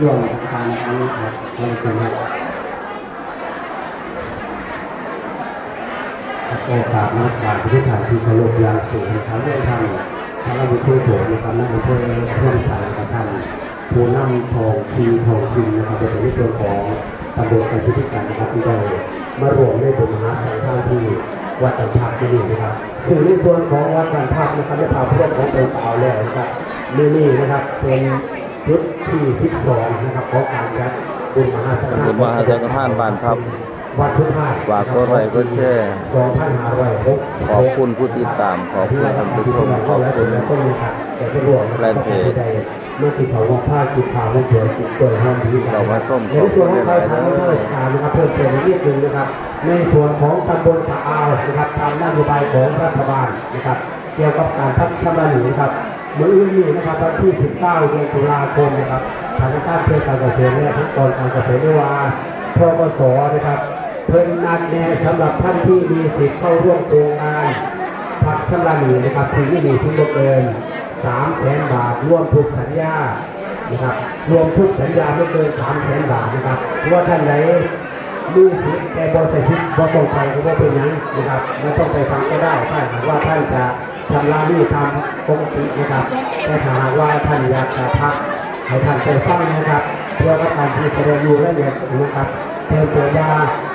ร่วมการทำครับทำกันครับโอกาสนักการที่ถ่ายที่เคารพยางสูงนะครับเรื่องทำทางบุตรโถนะครับนักบุตรเพื่อนสายกับท่านผู้นำทองชีทองชินนะครับเป็นในส่วนของตำบลการพิธีการนะครับที่ได้มารวมในบุญมหาสังฆทานที่วัดตันทักที่นี่นะครับซึ่งในส่วนของวัดตันทักนะครับได้พาเพื่อนขององค์เก่าแล้วนะครับนี่นี่นะครับเป็น ชุดที่12นะครับของการจัดบุญมหาสังฆทานบุญมหาสังฆทานบ้านครับวัดพุทธาสฝากกดไลค์กดแชร์สองพันห้าร้อยหกขอบคุณผู้ติดตาม ขอบคุณท่านผู้ชม ขอบคุณแฟนเพจเมื่อติดเขาว่าผ้าจิตขาวและเขียวจิตเกิดห้องดีเรามาชมขอบคุณหลายๆเด้อนะครับเพิ่มเติมอีกนิดนึงนะครับ ในส่วนของตำบลตะอาวนะครับตามนโยบายของรัฐบาลนะครับ เกี่ยวกับการพัฒนาหนีนะครับ เมื่ออื่นนี้นะครับวันที่ 19เดือนตุลาคมนะครับทางการเพื่อการเกษตรและทุกกรการเกษตรได้ว่าพกสนะครับ เพิ่นนัดแนะสำหรับท่านที่มีสิทธิ์เข้าร่วมโครงการพัฒนาหนีนะครับที่นี่มีทั้งหมดเกิน3แสนบาทร่วมทุกสัญญานะครับรวมทุกสัญญาไม่เกิน3แสนบาทนะครับเพราะว่าท่านไหน มีสิทธิ์แต่บริษัทบริษัทไปก็บ่เป็นหยังนะครับไม่ต้องไปฟังก็ได้ถ้าหากว่าท่านจะทำลานี่ทำปกตินะครับ แต่ถ้าหากว่าท่านอยากจะพักให้ท่านไปฟังนะครับเพื่อว่าการที่แสดงอยู่และเนี่ยนะครับเพิ่มเติมว่า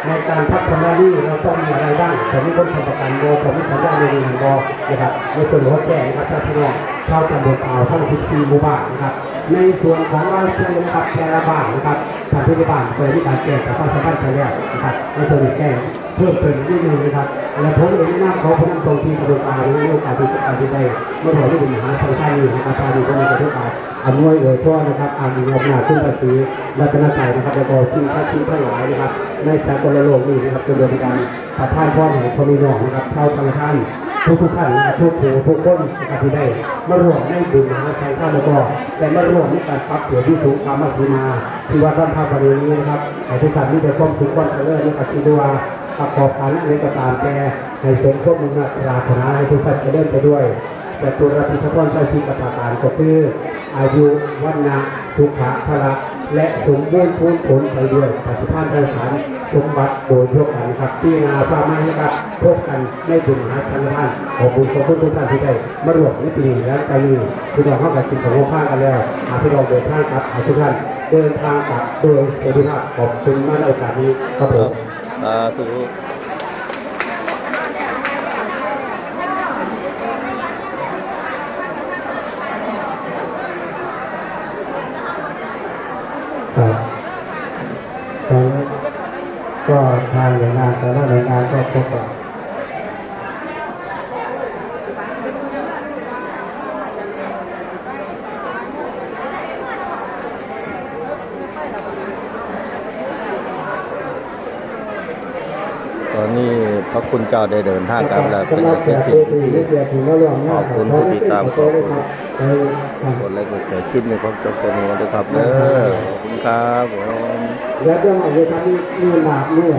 ในการพัฒนานี่เราต้องมีอะไรบ้างแต่นี่คนทำประกันโบผมมีสัญญาในหนึ่งโบนะครับในส่วนของแจ้งนะครับท่านพี่น้องชาวตำบลอ่าวทั้ง14หมู่บ้านนะครับ ในส่วนของเราเชื่อนะครับแต่ละบ้านนะครับทางที่บ้านเคยมีการแจ้งกับข้าชาวบ้านไปแล้วนะครับในส่วนแจ้เพิ่มเติมนิดนึงนะครับและผมเองหน้าเขาพนักตรงที่กระบวนการในโอกาสที่จะการที่ได้เมื่อถอยที่เป็นมหาสังฆานีนะครับทางนี้ก็มีกระบวนการอำนวยเอ่ยช่อนะครับอามีงบหน้าขึ้นภาษีรัตนชัยนะครับแล้วก็ที่ท่าที่ทั้งหลายนะครับในสากลโลกนี้นะครับจะดำเนินการประทานพ่อของคนมีนองนะครับเข้าทางท่าน ทุกทุกท่านนะครับทุกผู้ทุกคนนะครับที่ได้ มาร่วมในบุญมหาชัยข้าแล้วก็แต่มาร่วมในการปรับเปลี่ยนที่สูงความมั่นคงมาที่วัดร่ำพาประเด็นนี้นะครับให้ทุกท่านมีแต่ความสุขความเจริญในะครับที่ด้วยประกอบการอะไรก็ตามแต่ในสมควบมุญปรารถนาให้ทุกท่านจะเจริญไปด้วย แต่ตัวรับผิดชอบใช้ชีวิตประการก็คืออายุวันนะทุกขะพละ และสมบูรณ์พูนผลไปด้วยปฏิภาณทางสารสมบัติโดยทั่วกันครับที่นาฟ้าไม้นะครับพบกันในบุญหาทันท่านขอบคุณขอบคุณทุกท่านที่ได้มารวมในปีนี้และปีนี้พี่น้องเข้ากับสิ่งของข้างกันแล้วอาพี่น้องเดินทางกลับขอทุกท่านเดินทางกลับโดยสวัสดิภาพขอบคุณมากในโอกาสนี้ครับผมสาธุ ก็ทางหน่วยงานแต่ละหน่วยงานก็พบกับตอนนี้พระคุณเจ้าได้เดินทางกลับแล้วเป็นเสร็จสิ้นพิธีขอบคุณผู้ติดตามขอบคุณกดไลค์กดแชร์คลิปนี้ขอบจบกันนี้กันด้วยครับเด้อขอบคุณครับผม แล้วเรื่องอะไรครับนี่นี่หนาเนี่ย